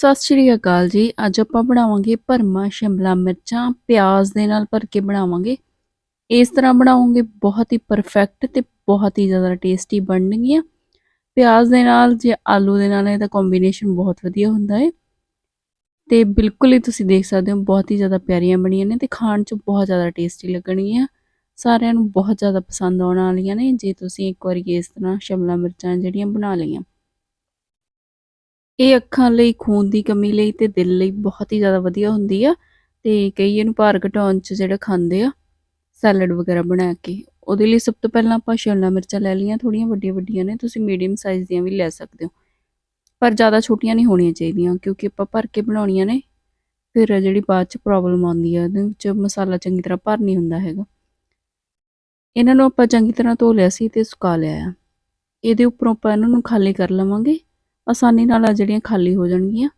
ਸਤਿ ਸ਼੍ਰੀ ਅਕਾਲ ਜੀ। ਅੱਜ ਆਪਾਂ ਬਣਾਵਾਂਗੇ ਭਰਮਾ ਸ਼ਿਮਲਾ ਮਿਰਚਾਂ। ਪਿਆਜ਼ ਦੇ ਨਾਲ ਭਰ ਕੇ ਬਣਾਵਾਂਗੇ। ਇਸ ਤਰ੍ਹਾਂ ਬਣਾਉਂਗੇ ਬਹੁਤ ਹੀ ਪਰਫੈਕਟ ਤੇ ਬਹੁਤ ਹੀ ਜ਼ਿਆਦਾ ਟੇਸਟੀ ਬਣਨਗੀਆਂ। ਪਿਆਜ਼ ਦੇ ਨਾਲ ਜੇ ਆਲੂ ਦੇ ਨਾਲ ਇਹਦਾ ਕੰਬੀਨੇਸ਼ਨ ਬਹੁਤ ਵਧੀਆ ਹੁੰਦਾ ਹੈ ਤੇ ਬਿਲਕੁਲ ਹੀ ਤੁਸੀਂ ਦੇਖ ਸਕਦੇ ਹੋ, ਬਹੁਤ ਹੀ ਜ਼ਿਆਦਾ ਪਿਆਰੀਆਂ ਬਣੀਆਂ ਨੇ ਤੇ ਖਾਣ 'ਚ ਬਹੁਤ ਜ਼ਿਆਦਾ ਟੇਸਟੀ ਲੱਗਣਗੀਆਂ। ਸਾਰਿਆਂ ਨੂੰ ਬਹੁਤ ਜ਼ਿਆਦਾ ਪਸੰਦ ਆਉਣ ਵਾਲੀਆਂ ਨੇ। ਜੇ ਤੁਸੀਂ ਇੱਕ ਵਾਰੀ ਇਸ ਤਰ੍ਹਾਂ ਸ਼ਿਮਲਾ ਮਿਰਚਾਂ ਜਿਹੜੀਆਂ ਬਣਾ ਲਈਆਂ ਇਹ ਅੱਖਾਂ ਲਈ, ਖੂਨ ਦੀ ਕਮੀ ਲਈ ਤੇ ਦਿਲ ਲਈ ਬਹੁਤ ਹੀ ਜ਼ਿਆਦਾ ਵਧੀਆ ਹੁੰਦੀ ਆ ਤੇ ਕਈ ਇਹਨੂੰ ਭਾਰ ਘਟਾਉਣ 'ਚ ਜਿਹੜਾ ਖਾਂਦੇ ਆ, ਸੈਲਡ ਵਗੈਰਾ ਬਣਾ ਕੇ, ਉਹਦੇ ਲਈ ਸਭ ਤੋਂ ਪਹਿਲਾਂ ਆਪਾਂ ਸ਼ਿਮਲਾ ਮਿਰਚਾਂ ਲੈ ਲਈਆਂ ਥੋੜੀਆਂ ਵੱਡੀਆਂ ਵੱਡੀਆਂ ਨੇ, ਤੁਸੀਂ ਮੀਡੀਅਮ ਸਾਈਜ਼ ਦੀਆਂ ਵੀ ਲੈ ਸਕਦੇ ਹੋ। ਪਰ ਜ਼ਿਆਦਾ ਛੋਟੀਆਂ ਨਹੀਂ ਹੋਣੀਆਂ ਚਾਹੀਦੀਆਂ, ਕਿਉਂਕਿ ਆਪਾਂ ਭਰ ਕੇ ਬਣਾਉਣੀਆਂ ਨੇ, ਫਿਰ ਜਿਹੜੀ ਬਾਅਦ 'ਚ ਪ੍ਰੋਬਲਮ ਆਉਂਦੀ ਆ, ਉਹਦੇ ਵਿੱਚ ਮਸਾਲਾ ਚੰਗੀ ਤਰ੍ਹਾਂ ਭਰ ਨਹੀਂ ਹੁੰਦਾ ਹੈਗਾ। ਇਹਨਾਂ ਨੂੰ ਆਪਾਂ ਚੰਗੀ ਤਰ੍ਹਾਂ ਧੋ ਲਿਆ ਸੀ ਤੇ ਸੁਕਾ ਲਿਆ ਆ। ਇਹਦੇ ਉੱਪਰੋਂ ਆਪਾਂ ਇਹਨਾਂ ਨੂੰ ਖਾਲੀ ਕਰ ਲਵਾਂਗੇ। ਆਸਾਨੀ ਨਾਲ ਆ ਜਿਹੜੀਆਂ ਖਾਲੀ ਹੋ ਜਾਣਗੀਆਂ।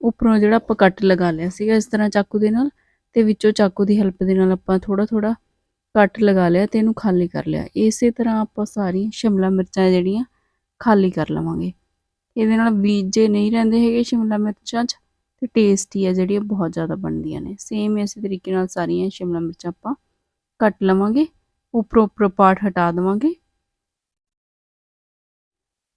ਉੱਪਰੋਂ ਜਿਹੜਾ ਆਪਾਂ ਕੱਟ ਲਗਾ ਲਿਆ ਸੀਗਾ ਇਸ ਤਰ੍ਹਾਂ ਚਾਕੂ ਦੇ ਨਾਲ ਤੇ ਵਿੱਚੋਂ ਚਾਕੂ ਦੀ ਹੈਲਪ ਦੇ ਨਾਲ ਆਪਾਂ ਥੋੜਾ ਥੋੜਾ ਕੱਟ ਲਗਾ ਲਿਆ ਤੇ ਇਹਨੂੰ ਖਾਲੀ ਕਰ ਲਿਆ। ਇਸੇ ਤਰ੍ਹਾਂ ਆਪਾਂ ਸਾਰੀਆਂ ਸ਼ਿਮਲਾ ਮਿਰਚਾਂ ਜਿਹੜੀਆਂ ਖਾਲੀ ਕਰ ਲਵਾਂਗੇ। ਇਹਦੇ ਨਾਲ ਬੀਜੇ ਨਹੀਂ ਰਹਿੰਦੇ ਹੈਗੇ ਸ਼ਿਮਲਾ ਮਿਰਚਾਂ 'ਚ ਤੇ ਟੇਸਟੀ ਆ ਜਿਹੜੀਆਂ ਬਹੁਤ ਜ਼ਿਆਦਾ ਬਣਦੀਆਂ ਨੇ। ਸੇਮ ਇਸੇ ਤਰੀਕੇ ਨਾਲ ਸਾਰੀਆਂ ਸ਼ਿਮਲਾ ਮਿਰਚਾਂ ਆਪਾਂ ਕੱਟ ਲਵਾਂਗੇ। ਉੱਪਰੋਂ ਉੱਪਰੋਂ ਪਾਰਟ ਹਟਾ ਦੇਵਾਂਗੇ।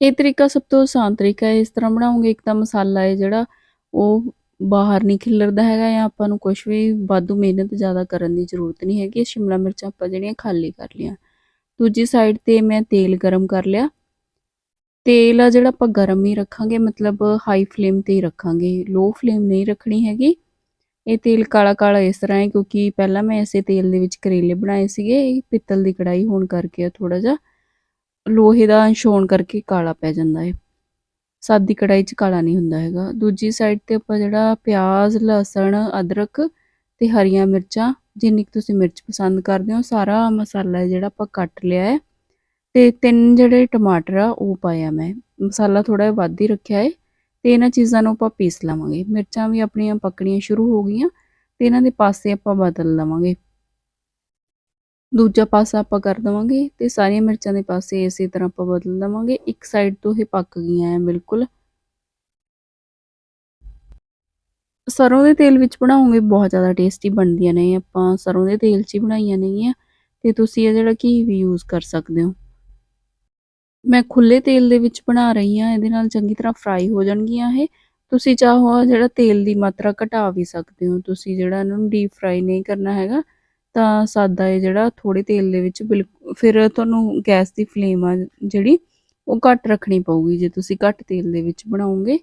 ਇਹ ਤਰੀਕਾ ਸਭ ਤੋਂ ਆਸਾਨ ਤਰੀਕਾ ਹੈ। ਇਸ ਤਰ੍ਹਾਂ ਬਣਾਉਂਗੇ, ਇੱਕ ਤਾਂ ਮਸਾਲਾ ਹੈ ਜਿਹੜਾ, ਉਹ ਬਾਹਰ ਨਹੀਂ ਖਿਲਰਦਾ ਹੈਗਾ ਜਾਂ ਆਪਾਂ ਨੂੰ ਕੁਝ ਵੀ ਬਾਦੂ ਮਿਹਨਤ ਜ਼ਿਆਦਾ ਕਰਨ ਦੀ ਜ਼ਰੂਰਤ ਨਹੀਂ ਹੈਗੀ। ਸ਼ਿਮਲਾ ਮਿਰਚਾਂ ਆਪਾਂ ਜਿਹੜੀਆਂ ਖਾਲੀ ਕਰ ਲਿਆ ਦੂਜੀ ਸਾਈਡ ਤੇ ਮੈਂ ਤੇਲ ਗਰਮ ਕਰ ਲਿਆ। ਤੇਲ ਆ ਜਿਹੜਾ ਆਪਾਂ ਗਰਮ ਹੀ ਰੱਖਾਂਗੇ, ਮਤਲਬ ਹਾਈ ਫਲੇਮ ਤੇ ਹੀ ਰੱਖਾਂਗੇ। ਲੋ ਫਲੇਮ ਨਹੀਂ ਰੱਖਣੀ ਹੈਗੀ। ਇਹ ਤੇਲ ਕਾਲਾ ਕਾਲਾ ਇਸ ਤਰ੍ਹਾਂ ਹੈ ਕਿਉਂਕਿ ਪਹਿਲਾਂ ਮੈਂ ਇਸੇ ਤੇਲ ਦੇ ਵਿੱਚ ਕਰੇਲੇ ਬਣਾਏ ਸੀਗੇ। ਇਹ ਪਿੱਤਲ ਦੀ ਕੜਾਈ ਹੋਣ ਕਰਕੇ ਆ ਥੋੜਾ ਜਿਹਾ। ਲੋਹੇ ਦਾ ਅੰਸ਼ ਹੋਣ ਕਰਕੇ ਕਾਲਾ ਪੈ ਜਾਂਦਾ ਹੈ ਸਾਦੀ ਕੜਾਈ 'ਚ ਕਾਲਾ ਨਹੀਂ ਹੁੰਦਾ ਹੈਗਾ। ਦੂਜੀ ਸਾਈਡ ਤੇ ਆਪਾਂ ਜਿਹੜਾ ਪਿਆਜ਼, ਲਸਣ, ਅਦਰਕ ਤੇ ਹਰੀਆਂ ਮਿਰਚਾਂ, ਜਿੰਨੀ ਤੁਸੀਂ ਮਿਰਚ ਪਸੰਦ ਕਰਦੇ ਹੋ, ਸਾਰਾ ਮਸਾਲਾ ਜਿਹੜਾ ਆਪਾਂ ਕੱਟ ਲਿਆ ਹੈ ਤੇ ਤਿੰਨ ਜਿਹੜੇ ਟਮਾਟਰ ਆ, ਉਹ ਪਾਇਆ ਮੈਂ। ਮਸਾਲਾ ਥੋੜਾ ਜਿਹਾ ਵੱਧ ਹੀ ਰੱਖਿਆ ਹੈ ਤੇ ਇਹਨਾਂ ਚੀਜ਼ਾਂ ਨੂੰ ਆਪਾਂ ਪੀਸ ਲਵਾਂਗੇ। ਮਿਰਚਾਂ ਵੀ ਆਪਣੀਆਂ ਪੱਕਣੀਆਂ ਸ਼ੁਰੂ ਹੋ ਗਈਆਂ। ਤੇ ਇਹਨਾਂ ਦੇ ਪਾਸੇ ਆਪਾਂ ਬਦਲ ਲਵਾਂਗੇ। ਦੂਜਾ ਪਾਸਾ ਆਪਾਂ ਕਰ ਦਵਾਂਗੇ ਤੇ ਸਾਰੀਆਂ ਮਿਰਚਾਂ ਦੇ ਪਾਸੇ ਇਸੇ ਤਰ੍ਹਾਂ ਆਪਾਂ ਬਦਲ ਦਵਾਂਗੇ। ਇੱਕ ਸਾਈਡ ਤੋਂ ਇਹ ਪੱਕ ਗਈਆਂ ਆ ਬਿਲਕੁਲ। ਸਰੋਂ ਦੇ ਤੇਲ ਵਿੱਚ ਬਣਾਉਂਗੇ, ਬਹੁਤ ਜ਼ਿਆਦਾ ਟੇਸਟੀ ਬਣਦੀਆਂ ਨੇ। ਆਪਾਂ ਸਰੋਂ ਦੇ ਤੇਲ 'ਚ ਹੀ ਬਣਾਈਆਂ ਨੇਗੀਆਂ ਤੇ ਤੁਸੀਂ ਇਹ ਜਿਹੜਾ ਘੀ ਵੀ ਯੂਜ਼ ਕਰ ਸਕਦੇ ਹੋ। ਮੈਂ ਖੁੱਲੇ ਤੇਲ ਦੇ ਵਿੱਚ ਬਣਾ ਰਹੀ ਹਾਂ, ਇਹਦੇ ਨਾਲ ਚੰਗੀ ਤਰ੍ਹਾਂ ਫਰਾਈ ਹੋ ਜਾਣਗੀਆਂ ਇਹ। ਤੁਸੀਂ ਚਾਹੋ ਜਿਹੜਾ ਤੇਲ ਦੀ ਮਾਤਰਾ ਘਟਾ ਵੀ ਸਕਦੇ ਹੋ। ਤੁਸੀਂ ਜਿਹੜਾ ਇਹਨਾਂ ਨੂੰ ਡੀਪ ਫਰਾਈ ਨਹੀਂ ਕਰਨਾ ਹੈਗਾ ਤਾਂ ਸਾਦਾ ਇਹ ਜਿਹੜਾ ਥੋੜੇ ਤੇਲ ਦੇ ਵਿੱਚ ਬਿਲਕੁਲ ਫਿਰ ਤੁਹਾਨੂੰ ਗੈਸ ਦੀ ਫਲੇਮ ਆ ਜਿਹੜੀ, ਉਹ ਘੱਟ ਰੱਖਣੀ ਪਊਗੀ। ਜੇ ਤੁਸੀਂ ਘੱਟ ਤੇਲ ਦੇ ਵਿੱਚ ਬਣਾਓਗੇ,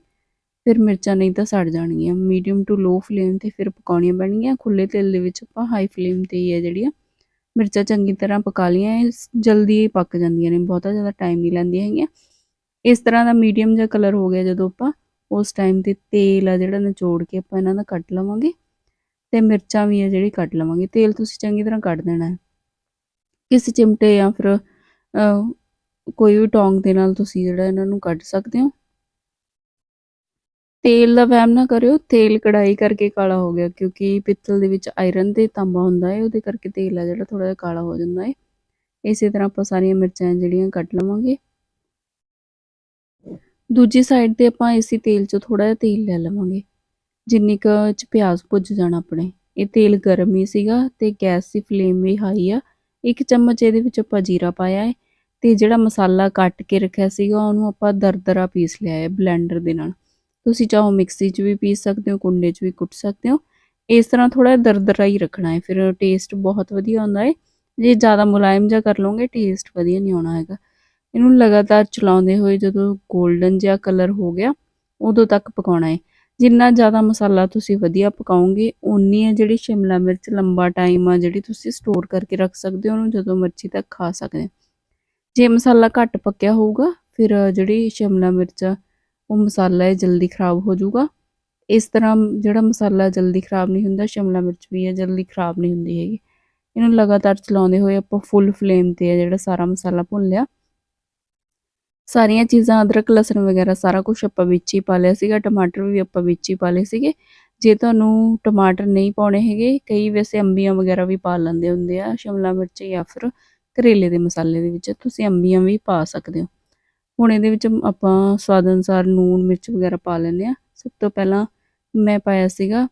ਫਿਰ ਮਿਰਚਾਂ ਨਹੀਂ ਤਾਂ ਸੜ ਜਾਣਗੀਆਂ। ਮੀਡੀਅਮ ਟੂ ਲੋ ਫਲੇਮ ਤੇ ਫਿਰ ਪਕਾਉਣੀਆਂ ਪੈਣਗੀਆਂ। ਖੁੱਲੇ ਤੇਲ ਦੇ ਵਿੱਚ ਆਪਾਂ ਹਾਈ ਫਲੇਮ ਤੇ ਹੀ ਹੈ ਜਿਹੜੀਆਂ, ਮਿਰਚਾਂ ਚੰਗੀ ਤਰ੍ਹਾਂ ਪਕਾ ਲੀਆਂ ਇਹ ਜਲਦੀ ਪੱਕ ਜਾਂਦੀਆਂ ਨੇ, ਬਹੁਤਾ ਜ਼ਿਆਦਾ ਟਾਈਮ ਨਹੀਂ ਲੈਂਦੀਆਂ ਹੈਗੀਆਂ। ਇਸ ਤਰ੍ਹਾਂ ਦਾ ਮੀਡੀਅਮ ਜਿਹਾ ਕਲਰ ਹੋ ਗਿਆ ਜਦੋਂ ਆਪਾਂ ਉਸ ਟਾਈਮ ਤੇ ਤੇਲ ਆ ਜਿਹੜਾ ਨਿਚੋੜ ਕੇ ਆਪਾਂ ਇਹਨਾਂ ਦਾ ਕੱਟ ਲਵਾਂਗੇ। ਤੇ ਮਿਰਚਾਂ ਵੀ ਆ ਜਿਹੜੀ ਕੱਟ ਲਵਾਂਗੇ। ਤੇਲ ਤੁਸੀਂ ਚੰਗੀ ਤਰ੍ਹਾਂ ਕੱਢ ਦੇਣਾ ਹੈ। ਕਿਸੇ ਚਿਮਟੇ ਜਾਂ ਫਿਰ ਕੋਈ ਵੀ ਟੌਂਗ ਦੇ ਨਾਲ ਤੁਸੀਂ ਜਿਹੜਾ ਇਹਨਾਂ ਨੂੰ ਕੱਢ ਸਕਦੇ ਹੋ। ਤੇਲ ਦਾ ਵਹਿਮ ਨਾ ਕਰਿਓ। ਤੇਲ ਕੜਾਈ ਕਰਕੇ ਕਾਲਾ ਹੋ ਗਿਆ, ਕਿਉਂਕਿ ਪਿੱਤਲ ਦੇ ਵਿੱਚ ਆਇਰਨ ਤੇ ਤਾਂਬਾ ਹੁੰਦਾ ਹੈ। ਉਹਦੇ ਕਰਕੇ ਤੇਲ ਆ ਜਿਹੜਾ ਥੋੜਾ ਜਿਹਾ ਕਾਲਾ ਹੋ ਜਾਂਦਾ ਹੈ। ਇਸੇ ਤਰ੍ਹਾਂ ਆਪਾਂ ਸਾਰੀਆਂ ਮਿਰਚਾਂ ਜਿਹੜੀਆਂ ਕੱਟ ਲਵਾਂਗੇ। ਦੂਜੀ ਸਾਈਡ ਤੇ ਆਪਾਂ ਇਸੇ ਤੇਲ 'ਚ ਥੋੜਾ ਜਿਹਾ ਤੇਲ ਲੈ ਲਵਾਂਗੇ। ਜਿੰਨੀ ਕੁ ਚ ਪਿਆਜ਼ ਭੁੱਜ ਜਾਣ ਆਪਣੇ। ਇਹ ਤੇਲ ਗਰਮ ਹੀ ਸੀਗਾ ਤੇ ਗੈਸ ਦੀ ਫਲੇਮ ਵੀ ਹਾਈ ਆ। ਇੱਕ ਚਮਚ ਇਹਦੇ ਵਿੱਚ ਆਪਾਂ ਜੀਰਾ ਪਾਇਆ ਹੈ ਤੇ ਜਿਹੜਾ ਮਸਾਲਾ ਕੱਟ ਕੇ ਰੱਖਿਆ ਸੀਗਾ, ਉਹਨੂੰ ਆਪਾਂ ਦਰਦਰਾ ਪੀਸ ਲਿਆ ਹੈ ਬਲੈਂਡਰ ਦੇ ਨਾਲ। ਤੁਸੀਂ ਚਾਹੋ ਮਿਕਸੀ 'ਚ ਵੀ ਪੀਸ ਸਕਦੇ ਹੋ, ਕੁੰਡੇ 'ਚ ਵੀ ਕੁੱਟ ਸਕਦੇ ਹੋ। ਇਸ ਤਰ੍ਹਾਂ ਥੋੜਾ ਦਰਦਰਾ ਹੀ ਰੱਖਣਾ ਹੈ ਫਿਰ ਟੇਸਟ ਬਹੁਤ ਵਧੀਆ ਆਉਂਦਾ ਹੈ ਜੇ ਜ਼ਿਆਦਾ ਮੁਲਾਇਮ ਜਿਹਾ ਕਰ ਲਓਗੇ ਟੇਸਟ ਵਧੀਆ ਨਹੀਂ ਆਉਣਾ ਹੈਗਾ। ਇਹਨੂੰ ਲਗਾਤਾਰ ਚਲਾਉਂਦੇ ਹੋਏ ਜਦੋਂ 골ਡਨ ਜਿਹਾ ਕਲਰ ਹੋ ਗਿਆ, ਉਦੋਂ ਤੱਕ ਪਕਾਉਣਾ ਹੈ ਜਿੰਨਾ ਜ਼ਿਆਦਾ ਮਸਾਲਾ ਤੁਸੀਂ ਵਧੀਆ ਪਕਾਉਂਗੇ ਉਨੀ ਆ ਜਿਹੜੀ ਸ਼ਿਮਲਾ ਮਿਰਚ ਲੰਬਾ ਟਾਈਮ ਆ ਜਿਹੜੀ ਤੁਸੀਂ ਸਟੋਰ ਕਰਕੇ ਰੱਖ ਸਕਦੇ ਹੋ, ਉਹਨੂੰ ਜਦੋਂ ਮਰਜ਼ੀ ਤੱਕ ਖਾ ਸਕਦੇ ਜੇ ਮਸਾਲਾ ਘੱਟ ਪੱਕਿਆ ਹੋਊਗਾ, ਫਿਰ ਜਿਹੜੀ ਸ਼ਿਮਲਾ ਮਿਰਚ ਉਹ ਮਸਾਲਾ ਹੈ ਜਲਦੀ ਖਰਾਬ ਹੋ ਜਾਊਗਾ। ਇਸ ਤਰ੍ਹਾਂ ਜਿਹੜਾ ਮਸਾਲਾ ਜਲਦੀ ਖਰਾਬ ਨਹੀਂ ਹੁੰਦਾ, ਸ਼ਿਮਲਾ ਮਿਰਚ ਵੀ ਹੈ ਜਲਦੀ ਖਰਾਬ ਨਹੀਂ ਹੁੰਦੀ ਹੈਗੀ। ਇਹਨੂੰ ਲਗਾਤਾਰ ਚਲਾਉਂਦੇ ਹੋਏ ਆਪਾਂ ਫੁੱਲ ਫਲੇਮ ਤੇ ਹੈ ਜਿਹੜਾ ਸਾਰਾ ਮਸਾਲਾ ਭੁੰਨ ਲਿਆ। ਸਾਰੀਆਂ ਚੀਜ਼ਾਂ, ਅਦਰਕ, ਲਸਣ ਵਗੈਰਾ ਸਾਰਾ ਕੁਝ ਆਪਾਂ ਵਿੱਚ ਹੀ ਪਾ ਲਿਆ ਸੀਗਾ, ਟਮਾਟਰ ਵੀ ਆਪਾਂ ਵਿੱਚ ਹੀ ਪਾ ਲਏ ਸੀਗੇ। ਜੇ ਤੁਹਾਨੂੰ ਟਮਾਟਰ ਨਹੀਂ ਪਾਉਣੇ ਹੈਗੇ, ਕਈ ਵੈਸੇ ਅੰਬੀਆਂ ਵਗੈਰਾ ਵੀ ਪਾ ਲੈਂਦੇ ਹੁੰਦੇ ਆ, ਸ਼ਿਮਲਾ ਮਿਰਚ ਜਾਂ ਫਿਰ ਕਰੇਲੇ ਦੇ ਮਸਾਲੇ ਦੇ ਵਿੱਚ, ਤੁਸੀਂ ਅੰਬੀਆਂ ਵੀ ਪਾ ਸਕਦੇ ਹੋ। ਹੁਣ ਇਹਦੇ ਵਿੱਚ ਆਪਾਂ ਸਵਾਦ ਅਨੁਸਾਰ ਨੂਨ ਮਿਰਚ ਵਗੈਰਾ ਪਾ ਲੈਂਦੇ ਆ। ਸਭ ਤੋਂ ਪਹਿਲਾਂ ਮੈਂ ਪਾਇਆ ਸੀਗਾ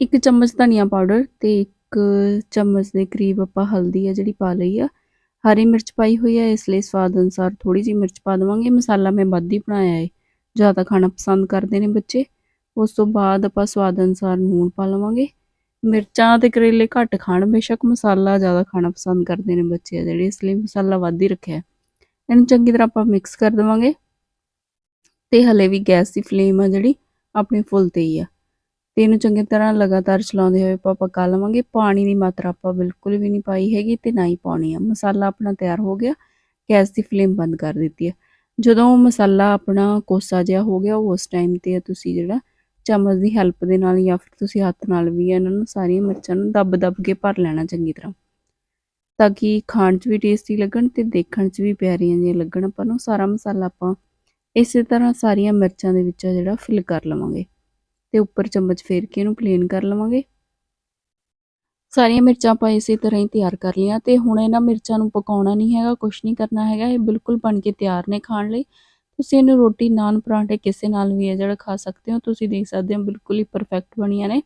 ਇੱਕ ਚਮਚ ਧਨੀਆ ਪਾਊਡਰ ਤੇ ਇੱਕ ਚਮਚ ਦੇ ਕਰੀਬ ਆਪਾਂ ਹਲਦੀ ਆ ਜਿਹੜੀ ਪਾ ਲਈ ਆ। ਹਰੀ ਮਿਰਚ ਪਾਈ ਹੋਈ ਹੈ, ਇਸ ਲਈ ਸਵਾਦ ਅਨੁਸਾਰ ਥੋੜੀ ਜਿਹੀ ਮਿਰਚ ਪਾ ਦੇਵਾਂਗੇ। ਮਸਾਲਾ ਮੈਂ ਵੱਧ ਹੀ ਬਣਾਇਆ ਹੈ ਜ਼ਿਆਦਾ ਖਾਣਾ ਪਸੰਦ ਕਰਦੇ ਨੇ ਬੱਚੇ। ਉਸ ਤੋਂ ਬਾਅਦ ਆਪਾਂ ਸਵਾਦ ਅਨੁਸਾਰ ਲੂਣ ਪਾ ਲਵਾਂਗੇ। ਮਿਰਚਾਂ ਤੇ ਕਰੇਲੇ ਘੱਟ ਖਾਣ, ਬੇਸ਼ੱਕ ਮਸਾਲਾ ਜ਼ਿਆਦਾ ਖਾਣਾ ਪਸੰਦ ਕਰਦੇ ਨੇ ਬੱਚੇ ਆ ਜਿਹੜੇ, ਇਸ ਲਈ ਮਸਾਲਾ ਵੱਧ ਹੀ ਰੱਖਿਆ। ਇਹਨੂੰ ਚੰਗੀ ਤਰ੍ਹਾਂ ਆਪਾਂ ਮਿਕਸ ਕਰ ਦੇਵਾਂਗੇ। ਤੇ ਹਲੇ ਵੀ ਗੈਸ ਦੀ ਫਲੇਮ ਆ ਜਿਹੜੀ, ਆਪਣੇ ਫੁੱਲ ਤੇ ਹੀ ਆ। ਤੇ ਇਹਨੂੰ ਚੰਗੀ ਤਰ੍ਹਾਂ ਲਗਾਤਾਰ ਚਲਾਉਂਦੇ ਹੋਏ ਆਪਾਂ ਪਕਾ ਲਵਾਂਗੇ। ਪਾਣੀ ਦੀ ਮਾਤਰਾ ਆਪਾਂ ਬਿਲਕੁਲ ਵੀ ਨਹੀਂ ਪਾਈ ਹੈਗੀ ਤੇ ਨਾ ਹੀ ਪਾਉਣੀ ਆ। ਮਸਾਲਾ ਆਪਣਾ ਤਿਆਰ ਹੋ ਗਿਆ, ਗੈਸ ਦੀ ਫਲੇਮ ਬੰਦ ਕਰ ਦਿੱਤੀ ਹੈ ਜਦੋਂ ਮਸਾਲਾ ਆਪਣਾ ਕੋਸਾ ਜਿਹਾ ਹੋ ਗਿਆ ਉਸ ਟਾਈਮ ਤੇ ਤੁਸੀਂ ਜਿਹੜਾ ਚਮਚ ਦੀ ਹੈਲਪ ਦੇ ਨਾਲ ਜਾਂ ਫਿਰ ਤੁਸੀਂ ਹੱਥ ਨਾਲ ਵੀ ਇਹਨਾਂ ਨੂੰ ਸਾਰੀਆਂ ਮਿਰਚਾਂ ਨੂੰ ਦੱਬ-ਦੱਬ ਕੇ ਭਰ ਲੈਣਾ ਚੰਗੀ ਤਰ੍ਹਾਂ। ਤਾਂ ਕਿ ਖਾਣ 'ਚ ਵੀ ਟੇਸਟੀ ਲੱਗਣ ਤੇ ਦੇਖਣ 'ਚ ਵੀ ਪਿਆਰੀਆਂ ਜਿਹੀਆਂ ਲੱਗਣ ਆਪਾਂ ਨੂੰ। ਸਾਰਾ ਮਸਾਲਾ ਆਪਾਂ ਇਸੇ ਤਰ੍ਹਾਂ ਸਾਰੀਆਂ ਮਿਰਚਾਂ ਦੇ ਵਿੱਚ ਜਿਹੜਾ ਫਿਲ ਕਰ ਲਵਾਂਗੇ। ਤੇ ਉੱਪਰ ਚਮਚ ਫੇਰ ਕੇ ਇਹਨੂੰ ਪਲੇਨ ਕਰ ਲਵਾਂਗੇ। ਸਾਰੀਆਂ ਮਿਰਚਾਂ ਆਪਾਂ ਇਸੇ ਤਰ੍ਹਾਂ ਹੀ ਤਿਆਰ ਕਰ ਲਈਆਂ ਤੇ ਹੁਣ ਇਹਨਾਂ ਮਿਰਚਾਂ ਨੂੰ ਪਕਾਉਣਾ ਨਹੀਂ ਹੈਗਾ ਕੁਝ ਨਹੀਂ ਕਰਨਾ ਹੈਗਾ, ਇਹ ਬਿਲਕੁਲ ਬਣ ਕੇ ਤਿਆਰ ਨੇ ਖਾਣ ਲਈ। ਤੁਸੀਂ ਇਹਨੂੰ ਰੋਟੀ ਨਾਨ ਪਰਾਂਠੇ ਕਿਸੇ ਨਾਲ ਵੀ ਹੈ ਜਿਹੜਾ ਖਾ ਸਕਦੇ ਹੋ, ਤੁਸੀਂ ਦੇਖ ਸਕਦੇ ਹੋ ਬਿਲਕੁਲ ਹੀ ਪਰਫੈਕਟ ਬਣੀਆਂ ਨੇ।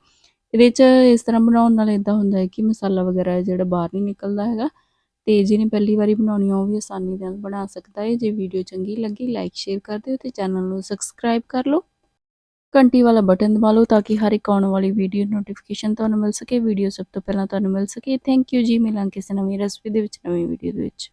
ਇਹਦੇ 'ਚ ਇਸ ਤਰ੍ਹਾਂ ਬਣਾਉਣ ਨਾਲ ਇਦਾਂ ਹੁੰਦਾ ਹੈ ਕਿ ਮਸਾਲਾ ਵਗੈਰਾ ਜਿਹੜਾ ਬਾਹਰ ਨਹੀਂ ਨਿਕਲਦਾ ਹੈਗਾ। ਤੇ ਜਿਹਨੇ ਪਹਿਲੀ ਵਾਰੀ ਬਣਾਉਣੀ ਆ, ਉਹ ਵੀ ਆਸਾਨੀ ਨਾਲ ਬਣਾ ਸਕਦਾ ਹੈ। ਜੇ ਵੀਡੀਓ ਚੰਗੀ ਲੱਗੀ ਲਾਈਕ ਸ਼ੇਅਰ ਕਰ ਦਿਓ ਤੇ ਚੈਨਲ ਨੂੰ ਸਬਸਕ੍ਰਾਈਬ ਕਰ ਲਓ। ਘੰਟੀ ਵਾਲਾ ਬਟਨ ਦਬਾ ਲਓ ਤਾਂ ਕਿ ਹਰ ਇੱਕ ਆਉਣ ਵਾਲੀ ਵੀਡੀਓ ਨੋਟੀਫਿਕੇਸ਼ਨ ਤੁਹਾਨੂੰ ਮਿਲ ਸਕੇ। ਵੀਡੀਓ ਸਭ ਤੋਂ ਪਹਿਲਾਂ ਤੁਹਾਨੂੰ ਮਿਲ ਸਕੇ। ਥੈਂਕ ਯੂ ਜੀ। ਮਿਲਾਂ ਕਿਸੇ ਨਵੀਂ ਰੈਸਪੀ ਦੇ ਵਿੱਚ, ਨਵੀਂ ਵੀਡੀਓ ਦੇ ਵਿੱਚ।